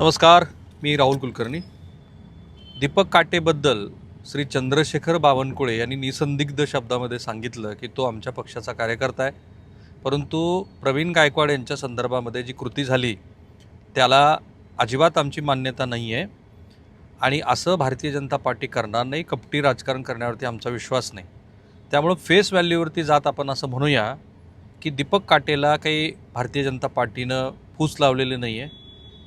नमस्कार मी राहुल कुलकर्णी. दीपक काटेबद्दल श्री चंद्रशेखर बावनकुळे यांनी निसंदिग्ध शब्दामध्ये सांगितलं की तो आमच्या पक्षाचा कार्यकर्ता आहे. परंतु प्रवीण गायकवाड यांच्या संदर्भामध्ये जी कृती झाली त्याला अजिबात आमची मान्यता नाही आहे आणि असं भारतीय जनता पार्टी करणार नाही कपटी राजकारण करण्यावरती आमचा विश्वास नाही. त्यामुळं फेस व्हॅल्यूवरती जात आपण असं म्हणूया की दीपक काटेला काही भारतीय जनता पार्टीनं फूस लावलेली नाही आहे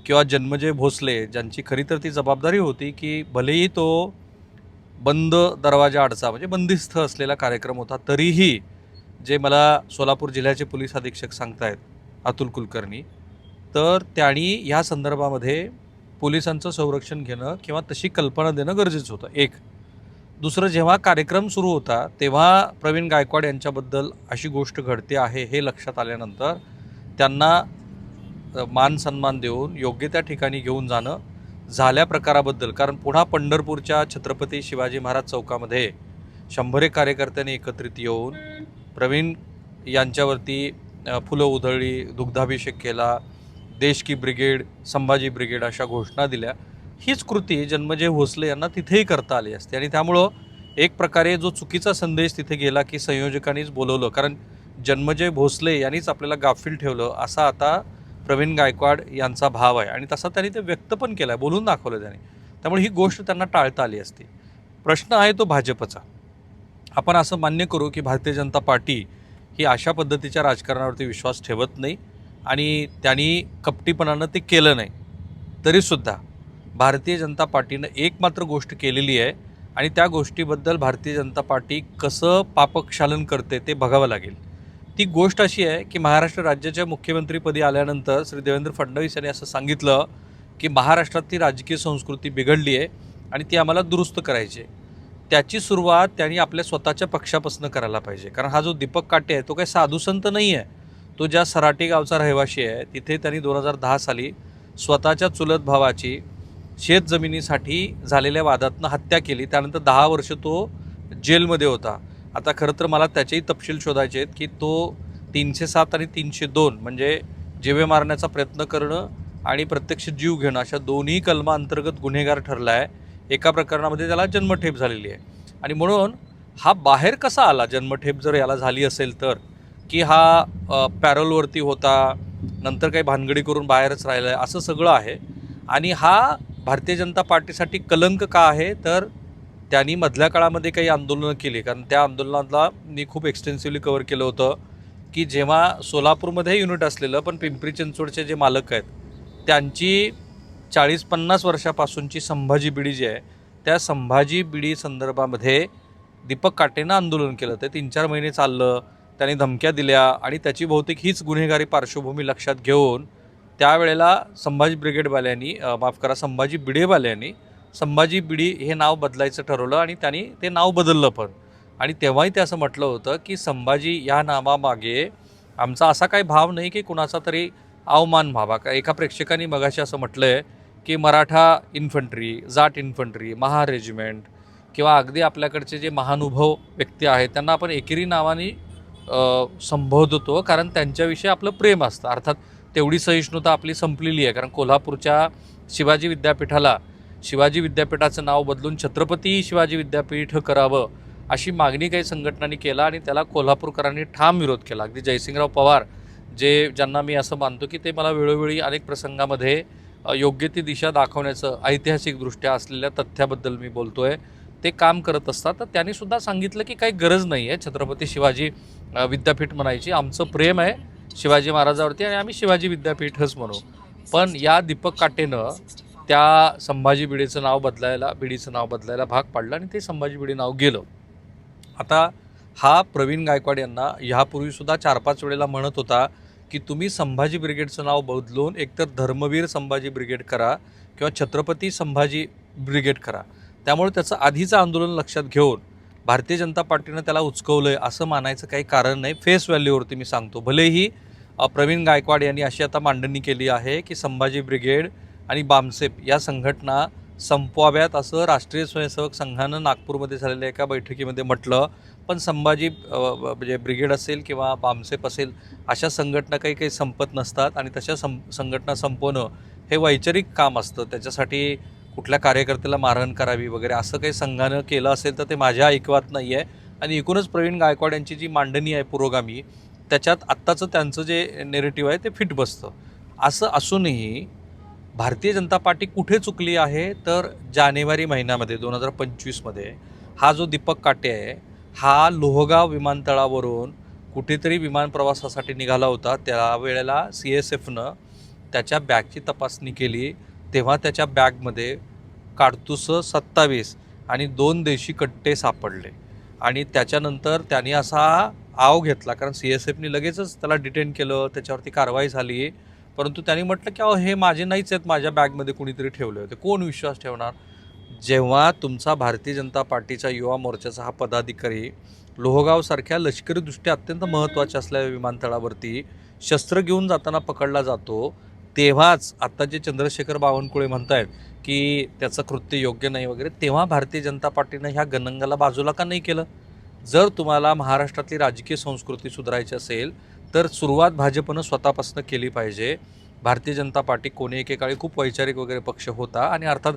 किंवा जन्मजय भोसले ज्यांची खरी तर ती जबाबदारी होती की भलेही तो बंद दरवाजा आडचा म्हणजे बंदिस्थ असलेला कार्यक्रम होता तरीही जे मला सोलापूर जिल्ह्याचे पोलीस अधीक्षक सांगतायत अतुल कुलकर्णी तर त्यांनी ह्या संदर्भामध्ये पोलिसांचं संरक्षण घेणं किंवा तशी कल्पना देणं गरजेचं होतं. एक. दुसरं जेव्हा कार्यक्रम सुरू होता तेव्हा प्रवीण गायकवाड यांच्याबद्दल अशी गोष्ट घडते आहे हे लक्षात आल्यानंतर त्यांना मान सन्मान देऊन योग्य त्या ठिकाणी घेऊन जाणं झाल्या प्रकाराबद्दल. कारण पुन्हा पंढरपूरच्या छत्रपती शिवाजी महाराज चौकामध्ये शंभर एक कार्यकर्त्यांनी एकत्रित येऊन प्रवीण यांच्यावरती फुलं उधळली दुग्धाभिषेक केला देश की ब्रिगेड संभाजी ब्रिगेड अशा घोषणा दिल्या. हीच कृती जन्मजय भोसले यांना तिथेही करता आली असते. आणि त्यामुळं एक प्रकारे जो चुकीचा संदेश तिथे गेला की संयोजकांनीच बोलवलं. कारण जन्मजय भोसले यांनीच आपल्याला गाफील ठेवलं. असा आता प्रवीण गायकवाड यांचा भाव आहे. आणि तसा त्यांनी ते व्यक्त पण केला आहे बोलून दाखवलं त्याने. त्यामुळे ही गोष्ट त्यांना टाळता आली असती. प्रश्न आहे तो भाजपचा. आपण असं मान्य करू की भारतीय जनता पार्टी ही अशा पद्धतीच्या राजकारणावरती विश्वास ठेवत नाही आणि त्यांनी कपटीपणानं ते केलं नाही. तरीसुद्धा भारतीय जनता पार्टीनं एक मात्र गोष्ट केलेली आहे आणि त्या गोष्टीबद्दल भारतीय जनता पार्टी कसं पापक्षालन करते ते बघावं लागेल. ती गोष्ट अशी आहे की महाराष्ट्र राज्याच्या मुख्यमंत्रीपदी आल्यानंतर श्री देवेंद्र फडणवीस यांनी असं सांगितलं की महाराष्ट्रातली राजकीय संस्कृती बिघडली आहे आणि ती आम्हाला दुरुस्त करायची आहे. त्याची सुरुवात त्यांनी आपल्या स्वतःच्या पक्षापासून करायला पाहिजे. कारण हा जो दीपक काटे आहे तो काही साधुसंत नाही आहे. तो ज्या सराटी गावचा रहिवाशी आहे तिथे त्यांनी दोन हजार दहा साली स्वतःच्या चुलत भावाची शेतजमिनीसाठी झालेल्या वादातनं हत्या केली. त्यानंतर दहा वर्ष तो जेलमध्ये होता. आता खरं तर मला त्याचेही तपशील शोधायचे आहेत की तो तीनशे सात आणि तीनशे दोन म्हणजे जीवे मारण्याचा प्रयत्न करणं आणि प्रत्यक्ष जीव घेणं अशा दोन्ही कलमांतर्गत गुन्हेगार ठरला आहे एका प्रकरणामध्ये त्याला जन्मठेप झालेली आहे. आणि म्हणून हा बाहेर कसा आला? जन्मठेप जर याला झाली असेल तर? की हा पॅरोलवरती होता नंतर काही भानगडी करून बाहेरच राहिला आहे असं सगळं आहे. आणि हा भारतीय जनता पार्टीसाठी कलंक का आहे? तर त्यांनी मधल्या काळामध्ये काही आंदोलनं केली. कारण त्या आंदोलनाला मी खूप एक्सटेन्सिव्हली कव्हर केलं होतं की जेव्हा सोलापूरमध्ये युनिट असलेलं पण पिंपरी चिंचवडचे जे मालक आहेत त्यांची चाळीस पन्नास वर्षापासूनची संभाजी बिडी जी आहे त्या संभाजी बिडी संदर्भामध्ये दीपक काटेनं आंदोलन केलं. ते तीन चार महिने चाललं त्यांनी धमक्या दिल्या आणि त्याची बहुतेक हीच गुन्हेगारी पार्श्वभूमी लक्षात घेऊन त्यावेळेला संभाजी ब्रिगेडवाल्यांनी माफ करा संभाजी बिडेवाल्यांनी संभाजी बिडी हे नाव बदलायचं ठरवलं आणि त्यांनी ते नाव बदललं पण. आणि तेव्हाही ते असं म्हटलं होतं की संभाजी या नावामागे आमचा असा काही भाव नाही की कुणाचा तरी अवमान व्हावा. का एका प्रेक्षकाने मगाशी असं म्हटलं आहे की Maratha infantry Jat infantry Maha regiment किंवा अगदी आपल्याकडचे जे महानुभव व्यक्ती आहेत त्यांना आपण एकेरी नावाने संबोधतो कारण त्यांच्याविषयी आपलं प्रेम असतं. अर्थात तेवढी सहिष्णुता आपली संपलेली आहे. कारण कोल्हापूरच्या शिवाजी विद्यापीठाला शिवाजी विद्यापीठाचं नाव बदलून छत्रपती शिवाजी विद्यापीठ करावं अशी मागणी काही संघटनांनी केला आणि त्याला कोल्हापूरकरांनी ठाम विरोध केला. अगदी जयसिंगराव पवार जे ज्यांना मी असं मानतो की ते मला वेळोवेळी अनेक प्रसंगामध्ये योग्य ती दिशा दाखवण्याचं ऐतिहासिकदृष्ट्या असलेल्या तथ्याबद्दल मी बोलतोय. ते काम करत असतात. तर त्यांनी सुद्धा सांगितलं की काही गरज नाही आहे. छत्रपती शिवाजी विद्यापीठ म्हणायची. आमचं प्रेम आहे शिवाजी महाराजावरती आणि आम्ही शिवाजी विद्यापीठच म्हणू. पण या दीपक काटेनं त्या संभाजी बिडीचं नाव बदलायला बिडीचं नाव बदलायला भाग पाडलं आणि ते संभाजी भिडे नाव गेलं. आता हा प्रवीण गायकवाड यांना ह्यापूर्वीसुद्धा चार पाच वेळेला म्हणत होता की तुम्ही संभाजी ब्रिगेडचं नाव बदलून एकतर धर्मवीर संभाजी ब्रिगेड करा किंवा छत्रपती संभाजी ब्रिगेड करा. त्यामुळे त्याचं आधीचं आंदोलन लक्षात घेऊन भारतीय जनता पार्टीनं त्याला उचकवलं आहे असं मानायचं काही कारण नाही. फेस व्हॅल्यूवरती मी सांगतो. भलेही प्रवीण गायकवाड यांनी अशी आता मांडणी केली आहे की संभाजी ब्रिगेड आणि बामसेप या संघटना संपवाव्यात असं राष्ट्रीय स्वयंसेवक संघानं नागपूरमध्ये झालेल्या एका बैठकीमध्ये म्हटलं. पण संभाजी म्हणजे ब्रिगेड असेल किंवा बामसेप असेल अशा संघटना काही काही संपत नसतात आणि तशा सं संघटना संपवणं हे वैचारिक काम असतं. त्याच्यासाठी कुठल्या कार्यकर्त्याला मारहाण करावी वगैरे असं काही संघानं केलं असेल तर ते माझ्या ऐकवात नाही आहे आणि एकूणच प्रवीण गायकवाड यांची जी मांडणी आहे पुरोगामी त्याच्यात आत्ताचं त्यांचं जे नेरेटिव्ह आहे ते फिट बसतं. असं असूनही भारतीय जनता पार्टी कुठे चुकली आहे? तर जानेवारी महिन्यामध्ये दोन हजार पंचवीसमध्ये हा जो दीपक काटे आहे हा लोहगाव विमानतळावरून कुठेतरी विमान प्रवासासाठी निघाला होता. त्यावेळेला सी एस एफनं त्याच्या बॅगची तपासणी केली. तेव्हा त्याच्या बॅगमध्ये काडतुसं सत्तावीस आणि दोन देशी कट्टे सापडले. आणि त्याच्यानंतर त्यांनी असा आव घेतला कारण सी एस एफनी लगेचच त्याला डिटेन केलं त्याच्यावरती कारवाई झाली. परंतु त्यांनी म्हटलं की अहो हे माझे नाहीच आहेत माझ्या बॅगमध्ये कुणीतरी ठेवले होते कोण विश्वास ठेवणार? जेव्हा तुमचा भारतीय जनता पार्टीचा युवा मोर्चाचा हा पदाधिकारी लोहगावसारख्या लष्करीदृष्ट्या अत्यंत महत्त्वाच्या असलेल्या विमानतळावरती शस्त्र घेऊन जाताना पकडला जातो तेव्हाच आत्ता जे चंद्रशेखर बावनकुळे म्हणतायत की त्याचं कृत्य योग्य नाही वगैरे तेव्हा भारतीय जनता पार्टीनं ह्या गणंगाला बाजूला का नाही केलं? जर तुम्हाला महाराष्ट्रातली राजकीय संस्कृती सुधारायची असेल तर सुरुवात भाजपनं स्वतःपासून केली पाहिजे. भारतीय जनता पार्टी कोणी एकेकाळी खूप वैचारिक वगैरे पक्ष होता आणि अर्थात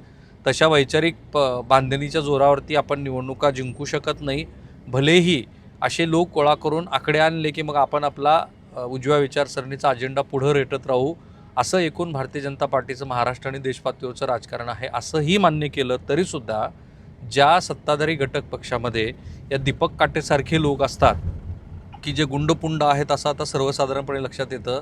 तशा वैचारिक प बांधणीच्या जोरावरती आपण निवडणुका जिंकू शकत नाही. भलेही असे लोक गोळा करून आकडे आणले की मग आपण आपला उजव्या विचारसरणीचा अजेंडा पुढं रेटत राहू. असं एकूण भारतीय जनता पार्टीचं महाराष्ट्र आणि देशपातळीवरचं राजकारण आहे. असंही मान्य केलं तरीसुद्धा ज्या सत्ताधारी घटक पक्षामध्ये या दीपक काटेसारखे लोक असतात की जे गुंडपुंड आहेत असं आता सर्वसाधारणपणे लक्षात येतं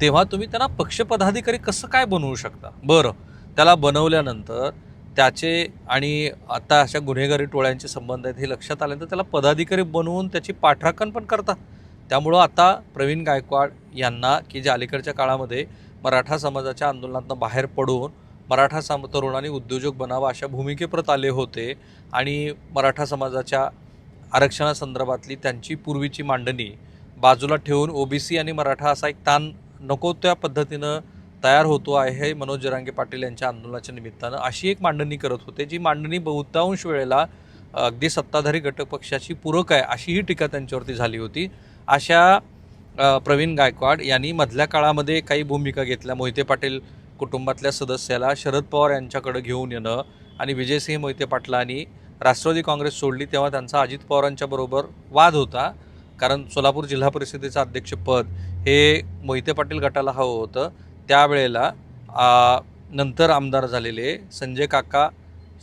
तेव्हा तुम्ही त्यांना पक्षपदाधिकारी कसं काय बनवू शकता? बरं त्याला बनवल्यानंतर त्याचे आणि आता अशा गुन्हेगारी टोळ्यांचे संबंध आहेत हे लक्षात आल्यानंतर त्याला पदाधिकारी बनवून त्याची पाठराखण पण करता त्यामुळं आता प्रवीण गायकवाड यांना की जे अलीकडच्या काळामध्ये मराठा समाजाच्या आंदोलनातनं बाहेर पडून मराठा सम तरुणांनी उद्योजक बनावा अशा भूमिकेप्रत आले होते आणि मराठा समाजाच्या आरक्षणासंदर्भातली त्यांची पूर्वीची मांडणी बाजूला ठेवून ओबीसी आणि मराठा असा एक ताण नको त्या पद्धतीनं तयार होतो आहे हे मनोज जरांगे पाटील यांच्या आंदोलनाच्या निमित्तानं. अशी एक मांडणी करत होते जी मांडणी बहुतांश वेळेला अगदी सत्ताधारी घटक पक्षाची पूरक आहे अशीही टीका त्यांच्यावरती झाली होती. अशा प्रवीण गायकवाड यांनी मधल्या काळामध्ये काही भूमिका घेतल्या. मोहिते पाटील कुटुंबातल्या सदस्याला शरद पवार यांच्याकडे घेऊन येणं आणि विजयसिंह मोहिते पाटलांनी राष्ट्रवादी काँग्रेस सोडली तेव्हा त्यांचा अजित पवारांच्या बरोबर वाद होता. कारण सोलापूर जिल्हा परिषदेचं अध्यक्षपद हे मोहिते पाटील गटाला हवं होतं. त्यावेळेला नंतर आमदार झालेले संजय काका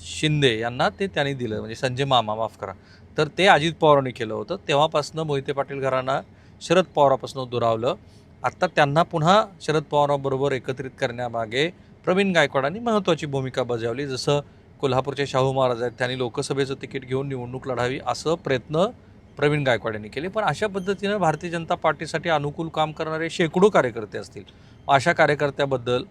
शिंदे यांना ते त्यांनी दिलं. म्हणजे संजय मामा माफ करा. तर ते अजित पवारांनी केलं होतं. तेव्हापासनं मोहिते पाटील घरांना शरद पवारापासून दुरावलं. आत्ता त्यांना पुन्हा शरद पवारांबरोबर एकत्रित करण्यामागे प्रवीण गायकवाडांनी महत्त्वाची भूमिका बजावली. जसं कोल्हापूरचे शाहू महाराज आहेत. त्यांनी लोकसभेचं तिकीट घेऊन निवडणूक लढावी असं प्रयत्न प्रवीण गायकवाड यांनी केले. पण अशा पद्धतीनं भारतीय जनता पार्टीसाठी अनुकूल काम करणारे शेकडो कार्यकर्ते असतील. अशा कार्यकर्त्याबद्दल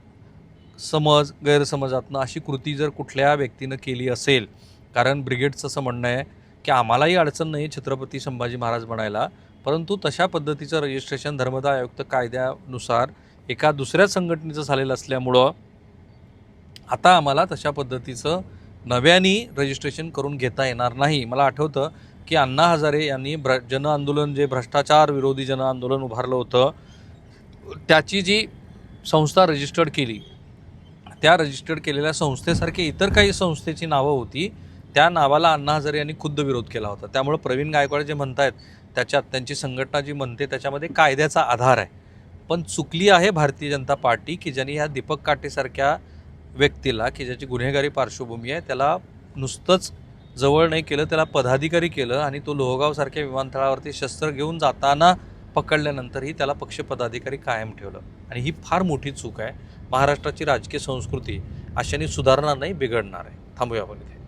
समज गैरसमजातनं अशी कृती जर कुठल्या व्यक्तीनं केली असेल कारण ब्रिगेडचं असं म्हणणं आहे की आम्हालाही अडचण नाही छत्रपती संभाजी महाराज बनायला परंतु तशा पद्धतीचं रजिस्ट्रेशन धर्मदाय आयुक्त कायद्यानुसार एका दुसऱ्या संघटनेचं झालेलं असल्यामुळं आता आम्हाला तशा पद्धतीचं नव्याने रजिस्ट्रेशन करून घेता येणार नाही. मला आठवतं की अण्णा हजारे यांनी भ्र जन आंदोलन जे भ्रष्टाचार विरोधी जन आंदोलन उभारलं होतं त्याची जी संस्था रजिस्टर्ड केली त्या रजिस्टर्ड केलेल्या संस्थेसारखी इतर काही संस्थेची नावं होती त्या नावाला अण्णा हजारे यांनी खुद्द विरोध केला होता. त्यामुळे प्रवीण गायकवाड जे म्हणतायत त्याच्यात त्यांची संघटना जी म्हणते त्याच्यामध्ये कायद्याचा आधार आहे. पण चुकली आहे भारतीय जनता पार्टी की ज्यांनी ह्या दीपक काटेसारख्या व्यक्तीला की ज्याची गुन्हेगारी पार्श्वभूमी आहे त्याला नुसतंच जवळ नाही केलं त्याला पदाधिकारी केलं आणि तो लोहगावसारख्या विमानतळावरती शस्त्र घेऊन जाताना पकडल्यानंतरही त्याला पक्षपदाधिकारी कायम ठेवलं. आणि ही फार मोठी चूक आहे. महाराष्ट्राची राजकीय संस्कृती अशाने सुधारणार नाही बिघडणार आहे. थांबूया आपण इथे.